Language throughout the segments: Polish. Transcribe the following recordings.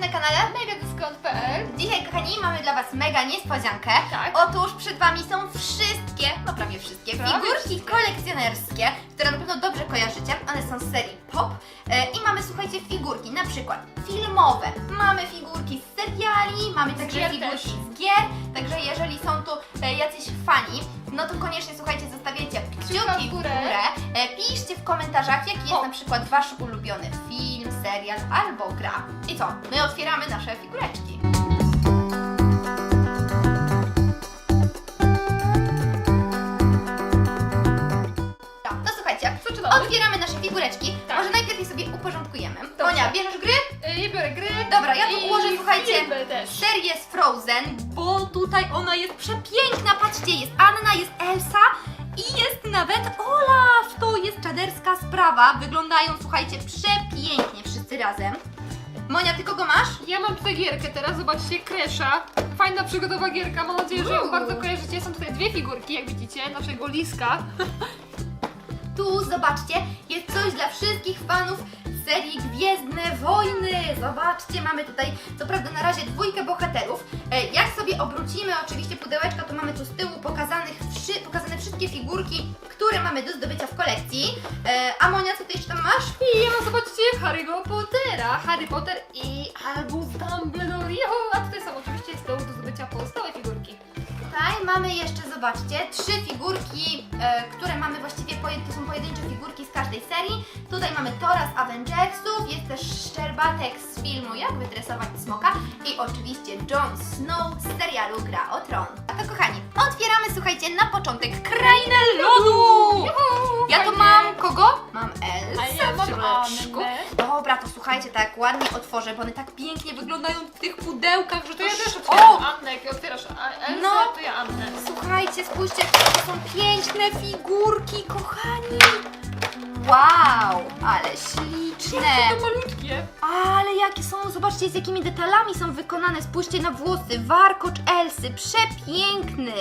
na kanale Megadyskont.pl Dzisiaj, kochani, mamy dla Was mega niespodziankę. Tak. Otóż przed Wami są wszystkie, no prawie wszystkie, Prawie figurki wszystkie. kolekcjonerskie, które na pewno dobrze kojarzycie. One są z serii pop. E, I mamy, słuchajcie, figurki na przykład filmowe. Mamy figurki z seriali, mamy także gier też. z gier. Także jeżeli są tu e, jacyś fani, no to koniecznie, słuchajcie, zostawiajcie kciuki w w górę. górę. E, piszcie w komentarzach, jaki jest O. na przykład Wasz ulubiony film, serial albo gra. I co? My otwieramy nasze figureczki. Otwieramy nasze figureczki. Tak. Może najpierw je sobie uporządkujemy. Dobrze. Monia, bierzesz gry? Y, Ja biorę gry. Dobra, ja tu i ułożę, słuchajcie, filmy też. serię z Frozen, bo tutaj ona jest przepiękna. Patrzcie, jest Anna, jest Elsa i jest nawet Olaf. To jest czaderska sprawa. Wyglądają, słuchajcie, przepięknie wszyscy razem. Monia, ty kogo masz? Ja mam tutaj gierkę teraz, zobaczcie, Kresza. Fajna przygodowa gierka, mam nadzieję, że ją Uuu. bardzo kojarzycie. Są tutaj dwie figurki, jak widzicie, naszego liska. Tu, zobaczcie, jest coś dla wszystkich fanów serii Gwiezdne Wojny. Zobaczcie, mamy tutaj, co prawda na razie dwójkę bohaterów. E, Jak sobie obrócimy oczywiście pudełeczko, to mamy tu z tyłu pokazanych, wszy, pokazane wszystkie figurki, które mamy do zdobycia w kolekcji. E, A Monia, co ty jeszcze tam masz? I ja mam, zobaczcie, Harry'ego Pottera. Harry Potter i Albus Dumbledore. Mamy jeszcze, zobaczcie, trzy figurki, e, które mamy właściwie, to są pojedyncze figurki z każdej serii. Tutaj mamy Tora z Avengersów, jest też Szczerbatek z filmu Jak wydresować smoka i oczywiście Jon Snow z serialu Gra o Tron. A to kochani, otwieramy, słuchajcie, na początek Krainę Lodu! Juhu! Ja tu Fajnie. mam kogo? Mam Elsę ja w mam. Annę. Dobra, to słuchajcie, tak ładnie otworzę, bo one tak pięknie wyglądają w tych pudełkach, że To ja też otwieram O! Annę, jak Spójrzcie, to są piękne figurki, kochani! Wow, ale śliczne! To malutkie. Ale jakie są, zobaczcie z jakimi detalami są wykonane. Spójrzcie na włosy, warkocz Elsy, przepiękny!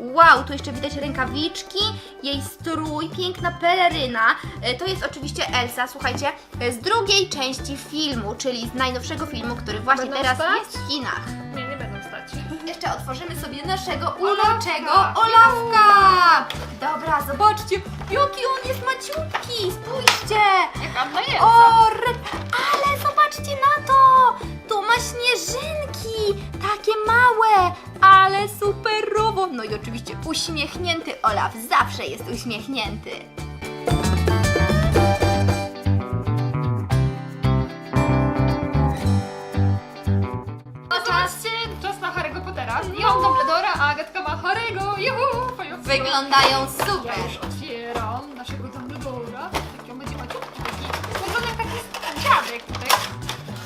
Wow, tu jeszcze widać rękawiczki, jej strój, piękna peleryna. E, To jest oczywiście Elsa, słuchajcie, e, z drugiej części filmu, czyli z najnowszego filmu, który właśnie Będą teraz stać? jest w kinach. Nie. Jeszcze otworzymy sobie naszego uroczego Olafka! Dobra, zobaczcie, jaki on jest maciutki, spójrzcie! Jak Anna jest. O, re- ale zobaczcie na to! Tu ma śnieżynki, takie małe, ale superowo. No i oczywiście uśmiechnięty Olaf zawsze jest uśmiechnięty. Ma Harry'ego. Juhu! Wyglądają Ja super. już otwieram naszego Dumbledora. Taki on będzie maciutki taki. Wygląda jak taki dziadek tutaj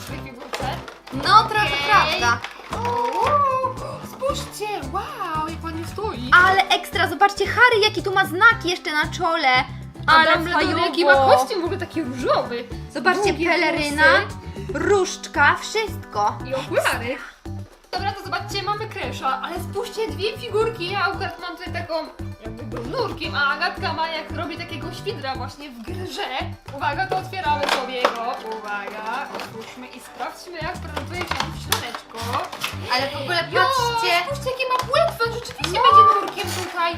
w tej figurce. No, trochę prawda. Uuu, Spójrzcie, wow, jak ładnie stoi. Ale ekstra, zobaczcie, Harry, jaki tu ma znak jeszcze na czole. Ale Dumbledore jaki ma fajowo. kostium w ogóle taki różowy. Zobaczcie, Długie peleryna, włosy różdżka, wszystko. I okulary. Zobaczcie, mamy Kresza, ale spójrzcie, dwie figurki. Ja akurat mam tutaj taką, jakby nurkiem, a Agatka ma jak robi takiego świdra właśnie w grze. Uwaga, to otwieramy sobie go. Uwaga, otwórzmy i sprawdźmy, jak prezentuje się w środeczku. Ale w ogóle Jo, patrzcie, spójrzcie, jakie ma płetwę, rzeczywiście będzie nurkiem tutaj.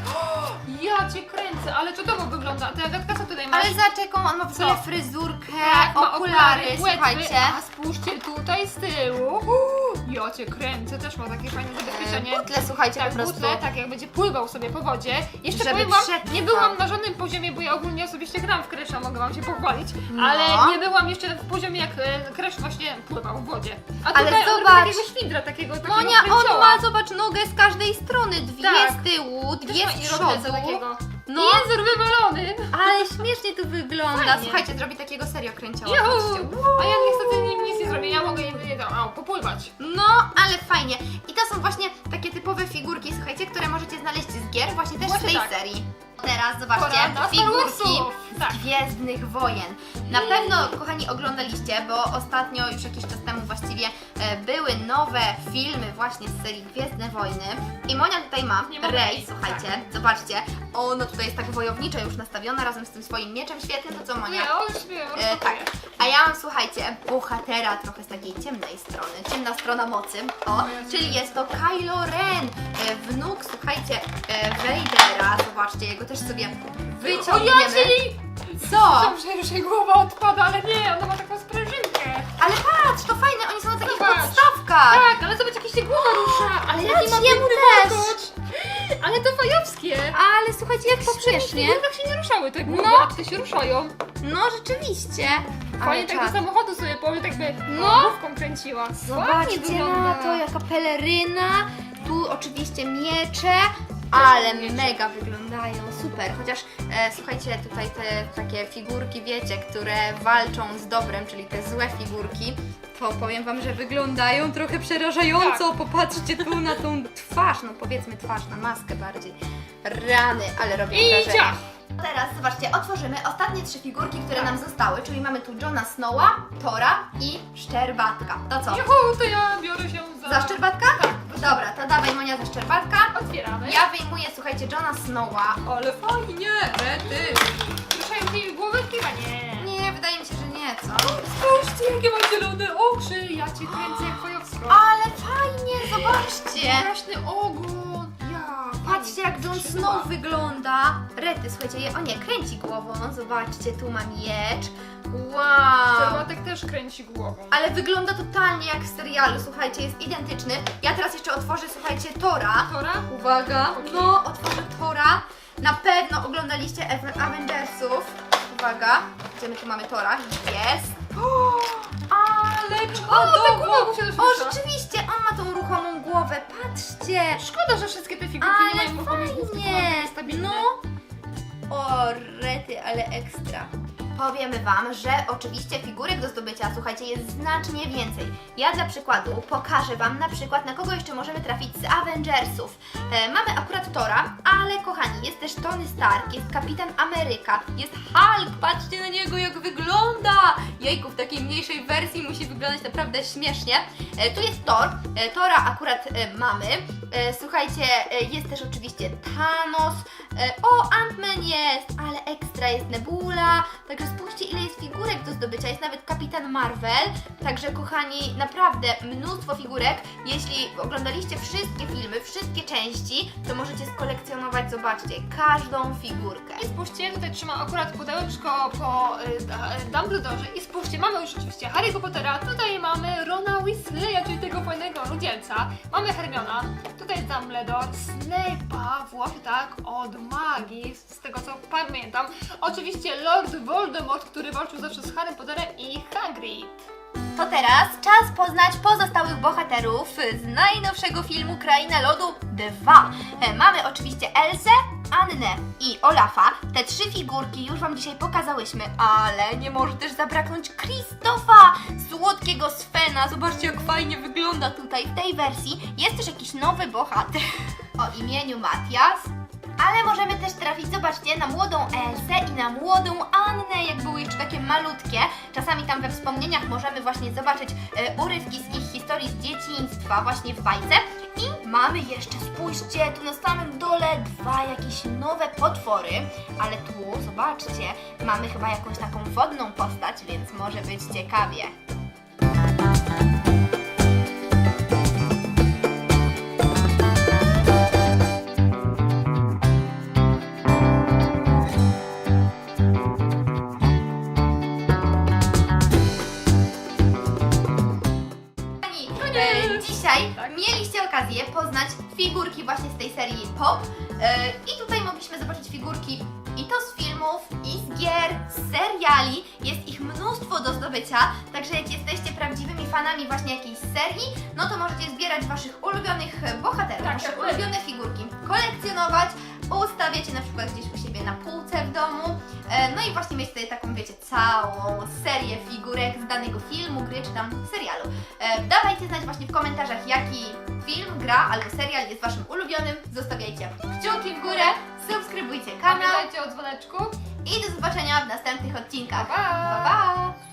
Ja cię kręcę, ale cudownie wygląda. A ty, Agatka, co tutaj masz? ale zobacz jaką on ma w ogóle Co? fryzurkę, Tak, ma okulary, płetwy, słuchajcie. A spójrzcie tutaj z tyłu. Uuu, Ja cię kręcę, też ma takie fajne zabezpieczenie. Butle, słuchajcie, Tak, po prostu. butle, tak jak będzie pływał sobie po wodzie. Jeszcze Żeby powiem wam, przetrwał. nie byłam na żadnym poziomie, bo ja ogólnie osobiście gram w Cresha, mogę wam się pochwalić, No. ale nie byłam jeszcze w poziomie jak e, Crash właśnie pływał w wodzie. A Ale tutaj on robi zobacz. takiego świdra, takiego, takiego Monia, on kręcioła. ma, zobacz, nogę z każdej strony, dwie Tak. z tyłu, Też dwie ma z przodu. takiego. No. Język wywalony. Ale śmiesznie to wygląda. Fajnie. Słuchajcie, zrobi takiego serio kręcioła. Juhu. A ja niestety nim nic nie zrobię, ja mogę jedynie tam, o, popływać. No, ale fajnie. I to są właśnie takie typowe figurki, słuchajcie, które możecie znaleźć z gier, właśnie też Właśnie z tej tak. serii. Teraz zobaczcie, Pora na Star figurki Warsów. Tak. z Gwiezdnych Wojen. Na pewno, kochani, oglądaliście, bo ostatnio, już jakiś czas temu właściwie, e, były nowe filmy właśnie z serii Gwiezdne Wojny. I Monia tutaj ma Nie Rey, słuchajcie, tak. zobaczcie. Ona tutaj jest tak wojowniczo już nastawiona razem z tym swoim mieczem świetnym, to co Monia? Nie, o, już wiem, już E, tak. A ja mam, słuchajcie, bohatera trochę z takiej ciemnej strony, ciemna strona mocy. O, czyli jest to Kylo Ren, e, wnuk, słuchajcie, e, Vadera. Zobaczcie, jego też sobie O, wyciągniemy. ja czyli... Już jej głowa odpada, ale nie, ona ma taką sprężynkę. Ale patrz, to fajne, oni są na takich Zobacz. podstawkach. Tak, ale zobacz, jak się głowa rusza, ale Patrz, jaki ma jemu piękny też. warkocz. Ale to fajowskie. Ale słuchajcie, jak śmiesznie. W figurkach się nie ruszały te głowy, No. a te się ruszają. No, rzeczywiście. Ale Fajnie tak do czad. samochodu sobie położyć, tak by No. główką kręciła. Zobaczcie wygląda. na to, jaka peleryna. Tu oczywiście miecze, ale mega wyglądają, super. Chociaż e, słuchajcie, tutaj te takie figurki, wiecie, które walczą z dobrem, czyli te złe figurki, to powiem Wam, że wyglądają trochę przerażająco. Tak. Popatrzcie tu na tą twarz, no powiedzmy twarz, na maskę bardziej. Rany, ale robią I wrażenie. ciach. Teraz zobaczcie, otworzymy ostatnie trzy figurki, które nam zostały, czyli mamy tu Johna Snowa, Tora i Szczerbatka. To co? Juhu, to ja biorę się za... Za Szczerbatka? Dobra, to dawaj Monia za Szczerbatka. Otwieramy. Ja wyjmuję, słuchajcie, Johna Snowa. Ale fajnie, rety. Ruszają mi głowy? Chyba nie. Nie, wydaje mi się, że nie, co? Spójrzcie, jakie mam zielone oczy. Ja cię kręcę jak fajowsko. Ale fajnie, zobaczcie. Straszny ogon. Patrzcie, jak Jon Snow wygląda. Rety, słuchajcie, je- o nie, kręci głową. Zobaczcie, tu ma miecz. Wow. Czerwatek też kręci głową. Ale wygląda totalnie jak w serialu, słuchajcie, jest identyczny. Ja teraz jeszcze otworzę, słuchajcie, Tora. Tora? Uwaga, no otworzę Tora. Na pewno oglądaliście Ave- Avengersów. Uwaga, gdzie my tu mamy Tora? Jest. Patrzcie. Szkoda, że wszystkie te figurki nie Ale mają głów, tylko fajnie. No. O, rety, ale ekstra. Powiemy Wam, że oczywiście figurek do zdobycia, słuchajcie, jest znacznie więcej. Ja dla przykładu pokażę Wam na przykład, na kogo jeszcze możemy trafić z Avengersów. E, mamy akurat Tora, ale kochani, jest też Tony Stark, jest Kapitan Ameryka, jest Hulk, patrzcie na niego jak wygląda! Jejku, w takiej mniejszej wersji musi wyglądać naprawdę śmiesznie. E, tu jest Thor, e, Tora akurat e, mamy. E, słuchajcie, e, jest też oczywiście Thanos, e, o, Ant-Man jest, ale ekstra jest Nebula, także spójrzcie ile jest figurek do zdobycia, jest nawet Kapitan Marvel, także kochani, naprawdę mnóstwo figurek, jeśli oglądaliście wszystkie filmy, wszystkie części, to możecie skolekcjonować, zobaczcie, każdą figurkę. I spójrzcie, tutaj trzyma akurat pudełeczko po y, y, i spójrzcie, mamy już oczywiście Harry'ego Pottera, tutaj mamy Rona Weasleya, czyli tego fajnego rudzielca, mamy Hermiona, tutaj jest Dumbledore, Snape'a, właśnie tak, od magii, z tego co pamiętam, oczywiście Lord Voldemort, który walczył zawsze z Harrym Potterem i Hagrid. To teraz czas poznać pozostałych bohaterów z najnowszego filmu Kraina Lodu 2. E, Mamy oczywiście Elsę, Annę i Olafa. Te trzy figurki już Wam dzisiaj pokazałyśmy, ale nie może też zabraknąć Krzysztofa, słodkiego Svena. Zobaczcie jak fajnie wygląda tutaj w tej wersji. Jest też jakiś nowy bohater o imieniu Matias. Ale możemy też trafić, zobaczcie, na młodą Elsę i na młodą Annę, jak były jeszcze takie malutkie. Czasami tam we wspomnieniach możemy właśnie zobaczyć e, urywki z ich historii z dzieciństwa właśnie w bajce. I mamy jeszcze, spójrzcie, tu na samym dole dwa jakieś nowe potwory, ale tu, zobaczcie, mamy chyba jakąś taką wodną postać, więc może być ciekawie. Poznać figurki właśnie z tej serii Pop e, i tutaj mogliśmy zobaczyć figurki i to z filmów, i z gier, z seriali. Jest ich mnóstwo do zdobycia, także jak jesteście prawdziwymi fanami właśnie jakiejś serii, no to możecie zbierać waszych ulubionych bohaterów, Tak, wasze tak. ulubione figurki, kolekcjonować, ustawiacie na przykład gdzieś u siebie na półce w domu, e, no i właśnie mieć tutaj taką, wiecie, całą serię figurek z danego filmu, gry czy tam serialu. E, Dawajcie znać właśnie w komentarzach, jaki film, gra albo serial jest Waszym ulubionym. Zostawiajcie kciuki w górę, subskrybujcie kanał Pamiętajcie o dzwoneczku. i do zobaczenia w następnych odcinkach. Pa, pa! pa! pa.